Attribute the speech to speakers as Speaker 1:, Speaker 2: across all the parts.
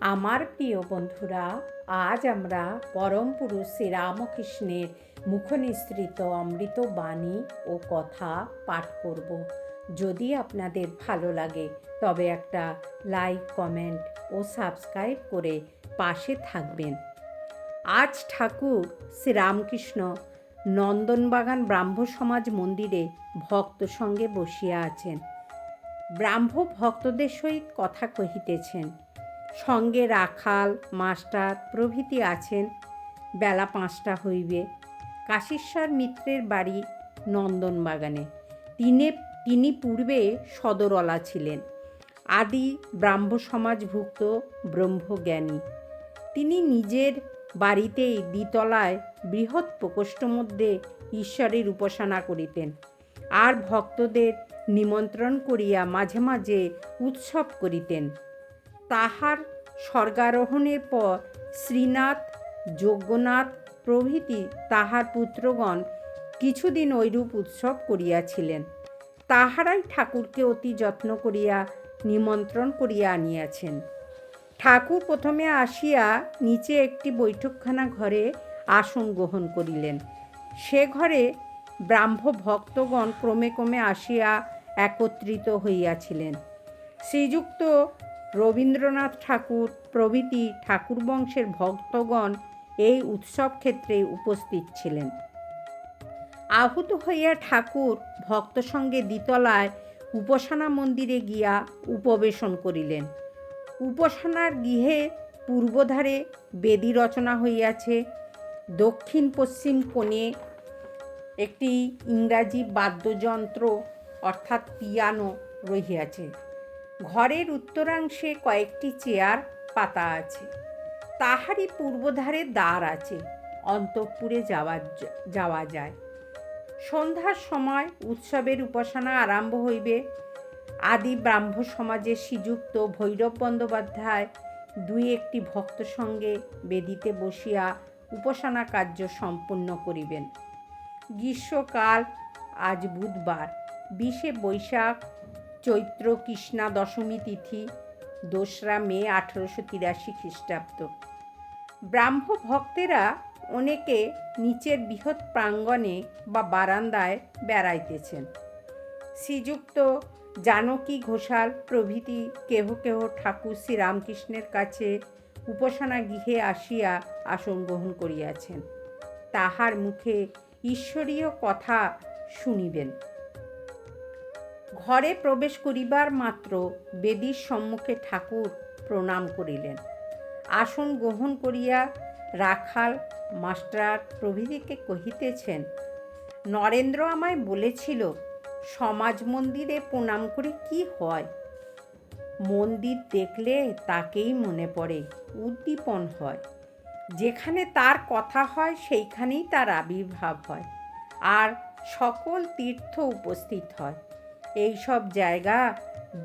Speaker 1: আমার প্রিয় বন্ধুরা, আজ আমরা পরম পুরুষ শ্রীরামকৃষ্ণের মুখনিসৃত অমৃত বাণী ও কথা পাঠ করব। যদি আপনাদের ভালো লাগে, তবে একটা লাইক, কমেন্ট ও সাবস্ক্রাইব করে পাশে থাকবেন। আজ ঠাকুর শ্রীরামকৃষ্ণ নন্দনবাগান ব্রাহ্ম সমাজ মন্দিরে ভক্ত সঙ্গে বসিয়া আছেন। ব্রাহ্ম ভক্তদের সহিত কথা কহিতেছেন সঙ্গে রাখাল, মাস্টার প্রভৃতি আছেন। বেলা পাঁচটা হইবে। কাশীশ্বর মিত্রের বাড়ি নন্দনবাগানে। তিনি তিনি পূর্বে সদরলা ছিলেন। আদি ব্রাহ্ম সমাজভুক্ত ব্রহ্মজ্ঞানী। তিনি নিজের বাড়িতেই দ্বিতলায় বৃহৎ প্রকোষ্ঠ মধ্যে ঈশ্বরের উপাসনা করিতেন। আর ভক্তদের নিমন্ত্রণ করিয়া মাঝে মাঝে উৎসব করিতেন। তাহার স্বর্গারোহণের পর শ্রীনাথ, যজ্ঞনাথ প্রভৃতি তাহার পুত্রগণ কিছুদিন ঐরূপ উৎসব করিয়াছিলেন। তাহারাই ঠাকুরকে অতি যত্ন করিয়া নিমন্ত্রণ করিয়া আনিয়াছেন। ঠাকুর প্রথমে আসিয়া নিচে একটি বৈঠকখানা ঘরে আসন গ্রহণ করিলেন। সে ঘরে ব্রাহ্ম ভক্তগণ ক্রমে ক্রমে আসিয়া একত্রিত হইয়াছিলেন। শ্রীযুক্ত রবীন্দ্রনাথ ঠাকুর, প্রভৃতি ঠাকুর বংশের ভক্তগণ এই উৎসব ক্ষেত্রে উপস্থিত ছিলেন। আহুত হইয়া ঠাকুর ভক্ত সঙ্গে দ্বিতলায় উপাসনা মন্দিরে গিয়া উপবেশন করিলেন। উপাসনার গৃহে পূর্বধারে বেদি রচনা হইয়াছে। দক্ষিণ পশ্চিম কোণে একটি ইংরাজি বাদ্যযন্ত্র, অর্থাৎ পিয়ানো, রহিয়াছে। ঘরের উত্তরাংশে কয়েকটি চেয়ার, পাতা আছে। তাহারই পূর্বধারে দ্বার আছে, অন্তঃপুরে যাওয়া যাওয়া যায়। সন্ধ্যার সময় উৎসবের উপাসনা আরম্ভ হইবে। আদি ব্রাহ্ম সমাজে শ্রীযুক্ত ভৈরব বন্দ্যোপাধ্যায় দুই একটি ভক্ত সঙ্গে বেদিতে বসিয়া উপাসনা কার্য সম্পূর্ণ করিবেন। গ্রীষ্মকাল আজ বুধবার, বিশে বৈশাখ চৈত্র কৃষ্ণা দশমী তিথি, দোসরা মে আঠেরোশো তিরাশি খ্রিস্টাব্দ। ব্রাহ্ম ভক্তেরা অনেকে নিচের বৃহৎ প্রাঙ্গণে বা বারান্দায় বেড়াইতেছেন। শ্রীযুক্ত জানকী ঘোষাল প্রভৃতি কেহ কেহ ঠাকুর শ্রীরামকৃষ্ণের কাছে উপাসনা গৃহে আসিয়া আসন গ্রহণ করিয়াছেন। তাহার মুখে ঈশ্বরীয় কথা শুনিবেন। ঘরে প্রবেশ করিবার মাত্র বেদির সম্মুখে ঠাকুর প্রণাম করিলেন। আসন গ্রহণ করিয়া রাখাল মাস্টার প্রভৃতিকে কহিতেছেন, নরেন্দ্র আমায় বলেছিল, সমাজ মন্দিরে প্রণাম করে কি হয়? মন্দির দেখলে তাকেই মনে পড়ে, উদ্দীপন হয়। যেখানে তার কথা হয়, সেইখানেই তার আবির্ভাব হয়। আর সকল তীর্থ উপস্থিত হয়। এই সব জায়গা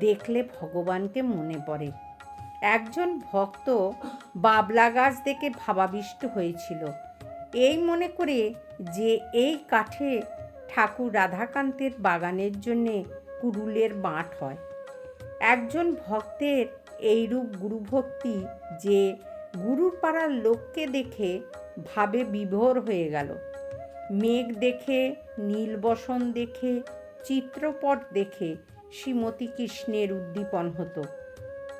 Speaker 1: দেখলে ভগবানকে মনে পড়ে। একজন ভক্ত বাবলা গাছ দেখে ভাবাবিষ্ট হয়েছিল। এই মনে করে যে এই কাঠে ঠাকুর রাধাকান্তের বাগানের জন্যে কুরুলের বাঁট হয়। একজন ভক্তের এইরূপ গুরুভক্তি যে গুরুর পাড়ার লোককে দেখে ভাবে বিভোর হয়ে গেল। মেঘ দেখে নীলবসন দেখে চিত্রপট দেখে শ্রীমতী কৃষ্ণের উদ্দীপন হতো।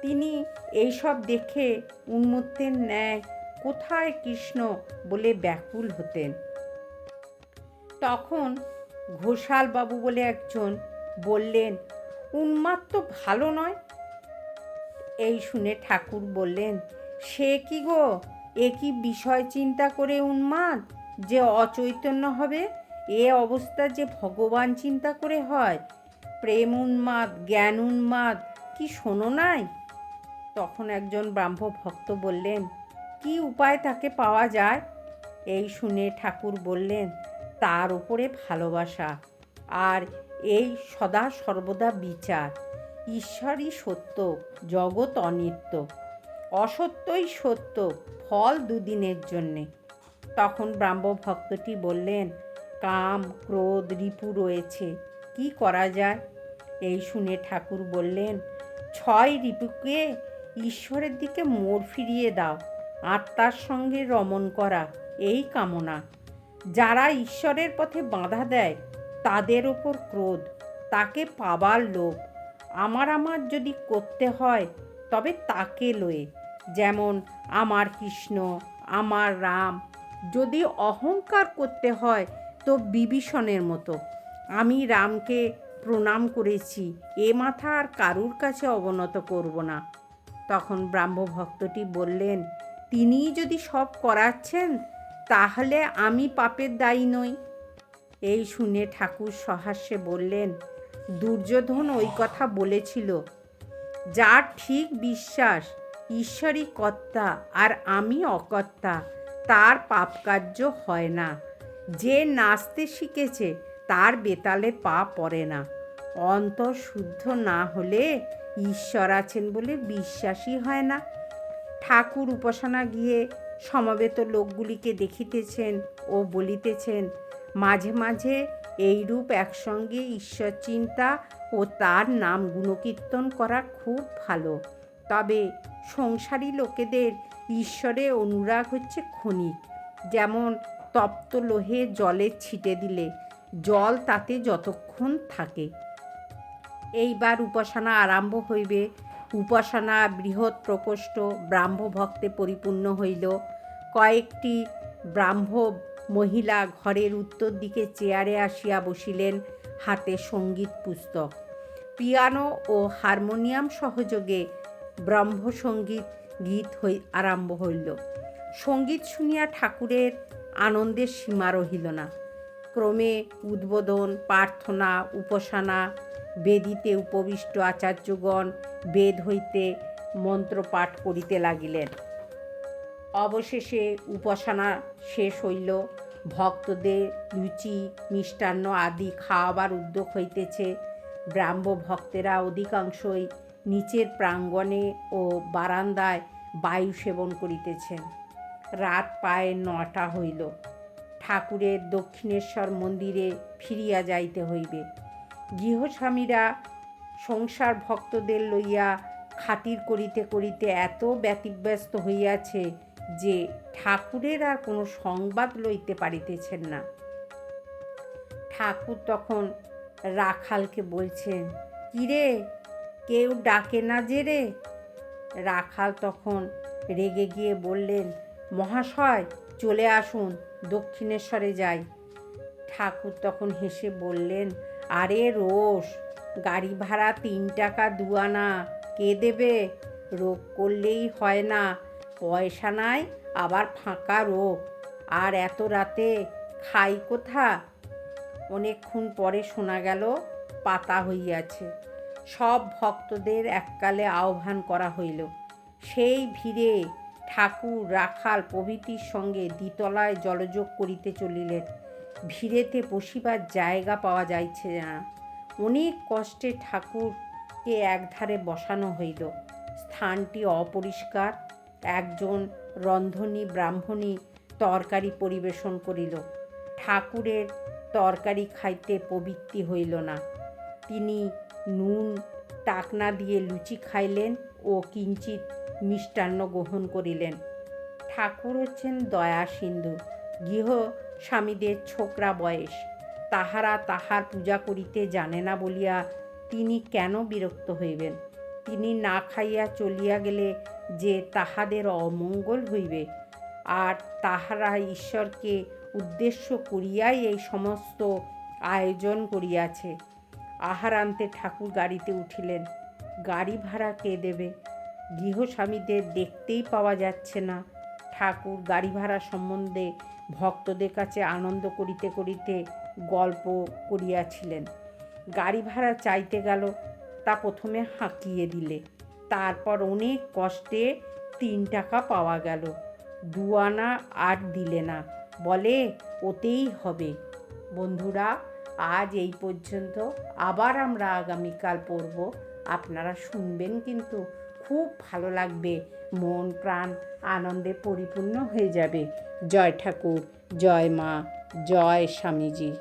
Speaker 1: তিনি এইসব দেখে উন্মত্তের ন্যায় কোথায় কৃষ্ণ বলে ব্যাকুল হতেন। তখন ঘোষাল বাবু বলে একজন বললেন, উন্মাদ তো ভালো নয়। এই শুনে ঠাকুর বললেন, সে কি গো? এ কি বিষয় চিন্তা করে উন্মাদ যে অচৈতন্য হবে? এ অবস্থা যে ভগবান চিন্তা করে হয়। প্রেম উন্মাদ, জ্ঞান উন্মাদ, কি শোনো নাই? তখন একজন ব্রাহ্ম ভক্ত বললেন, কি উপায় তাকে পাওয়া যায়? এই শুনে ঠাকুর বললেন, তার উপরে ভালোবাসা, আর এই সদা সর্বদা বিচার। ঈশ্বরই সত্য, জগৎ অনিত্য। অসত্যই সত্য, ফল দুদিনের জন্যে। তখন ব্রাহ্ম ভক্তটি বললেন কাম, ক্রোধ, রিপু রয়েছে। কি করা যায়? এই শুনে ঠাকুর বললেন, ছয় রিপুকে ঈশ্বরের দিকে মোড় ফিরিয়ে দাও, আত্মার সঙ্গে রমণ করা, এই কামনা। যারা ঈশ্বরের পথে বাধা দেয়, তাদের ওপর ক্রোধ, তাকে পাবার লোভ। আমার আমার যদি করতে হয়, তবে তাকে লয়ে। যেমন আমার কৃষ্ণ, আমার রাম, যদি অহংকার করতে হয় তো বিভীষণের মতো। আমি রামকে প্রণাম করেছি, এ মাথা আর কারুর কাছে অবনত করব না। তখন ব্রাহ্ম ভক্তটি বললেন, তিনিই যদি সব করাচ্ছেন, তাহলে আমি পাপের দায়ী নই। এই শুনে ঠাকুর সহাস্যে বললেন, দুর্যোধন ওই কথা বলেছিল যার ঠিক বিশ্বাস, ঈশ্বরই কর্তা আর আমি অকর্তা, তার পাপ কার্য হয় না। যে নাচতে শিখেছে, তার বেতালে পা পড়ে না। অন্তর শুদ্ধ না হলে ঈশ্বর আছেন বলে বিশ্বাসই হয় না। ঠাকুর উপাসনা গিয়ে সমবেত লোকগুলিকে দেখিতেছেন ও বলিতেছেন, মাঝে মাঝে এইরূপ একসঙ্গে ঈশ্বর চিন্তা ও তার নাম গুণকীর্তন করা খুব ভালো। তবে সংসারী লোকেদের ঈশ্বরে অনুরাগ হচ্ছে ক্ষণিক। যেমন তপ্ত লোহে জলে ছিটে দিলে, জল তাতে যতক্ষণ থাকে। এইবার উপাসনা আরম্ভ হইবে। উপাসনা বৃহৎ প্রকোষ্ঠ ব্রাহ্ম ভক্তে পরিপূর্ণ হইল। কয়েকটি ব্রাহ্ম মহিলা ঘরের উত্তর দিকে চেয়ারে আসিয়া বসিলেন, হাতে সংগীত পুস্তক। পিয়ানো ও হারমোনিয়াম সহযোগে ব্রহ্মসঙ্গীত গীত হই, আরম্ভ হইল। সংগীত শুনিয়া ঠাকুরের আনন্দের সীমা রহিল না। ক্রমে উদ্বোধন, প্রার্থনা, উপাসনা, বেদিতে উপবিষ্ট আচার্যগণ বেদ হইতে মন্ত্র পাঠ করিতে লাগিলেন। অবশেষে উপাসনা শেষ হইল। ভক্তদের লুচি, মিষ্টান্ন আদি খাওয়াবার উদ্যোগ হইতেছে। ব্রাহ্ম ভক্তেরা অধিকাংশই নিচের প্রাঙ্গণে ও বারান্দায় বায়ু সেবন করিতেছেন। রাত প্রায় নটা হইল। ঠাকুরের দক্ষিণেশ্বর মন্দিরে ফিরিয়া যাইতে হইবে। গৃহস্বামীরা সংসার ভক্তদের লইয়া খাতির করিতে করিতে এত ব্যতিব্যস্ত হইয়াছে যে ঠাকুরের আর কোনো সংবাদ লইতে পারিতেছেন না। ঠাকুর তখন রাখালকে বলছেন, কিরে, কেউ ডাকে না যে রে? রাখাল তখন রেগে গিয়ে বললেন মহাশয়, চলে আসুন, দক্ষিণেশ্বরে যাই। ঠাকুর তখন হেসে বললেন, আরে রোষ, গাড়ি ভাড়া তিন টাকা দুয়ানা কে দেবে? রোগ করলেই হয় না, পয়সা নাই, আবার ফাঁকা রোগ। আর এত রাতে খাই কোথা? অনেকক্ষণ পরে শোনা গেল, পাতা হইয়াছে। সব ভক্তদের এককালে আহ্বান করা হইল, সেই ভিড়ে ঠাকুর রাখাল প্রভৃতির সঙ্গে দ্বিতলায় জলযোগ করিতে চলিলেন। ভিড়েতে বসিবার জায়গা পাওয়া যাইছে না। অনেক কষ্টে ঠাকুরকে একধারে বসানো হইল। স্থানটি অপরিষ্কার। একজন রন্ধনী ব্রাহ্মণী তরকারি পরিবেশন করিল। ঠাকুরের তরকারি খাইতে প্রবৃত্তি হইল না। তিনি নুন, টাকনা দিয়ে লুচি খাইলেন। ও কিঞ্চিত মিষ্টান্ন গ্রহণ করিলেন। ঠাকুর হচ্ছেন দয়া সিন্ধু, গৃহ স্বামীদের ছোকরা বয়স। তাহারা তাহার পূজা করিতে জানে না বলিয়া তিনি কেন বিরক্ত হইবেন? তিনি না খাইয়া চলিয়া গেলে যে তাহাদের অমঙ্গল হইবে। আর তাহারা ঈশ্বরকে উদ্দেশ্য করিয়াই এই সমস্ত আয়োজন করিয়াছে। আহারান্তে ঠাকুর গাড়িতে উঠিলেন। গাড়ি ভাড়া কে দেবে? গৃহস্বামীদের দেখতেই পাওয়া যাচ্ছে না। ঠাকুর গাড়ি ভাড়া সম্বন্ধে ভক্তদের কাছে আনন্দ করিতে করিতে গল্প করিয়াছিলেন। গাড়ি ভাড়া চাইতে গেল, তা প্রথমে হাঁকিয়ে দিলে। তারপর অনেক কষ্টে তিন টাকা পাওয়া গেল। দুয়ানা আর দিলে না। বলে, ওতেই হবে। বন্ধুরা, আজ এই পর্যন্ত। আবার আমরা আগামীকাল পড়ব আপনারা শুনবেন কিন্তু খুব ভালো লাগবে। মন, প্রাণ আনন্দে পরিপূর্ণ হয়ে যাবে। জয় ঠাকুর, জয় মা, জয় স্বামীজি।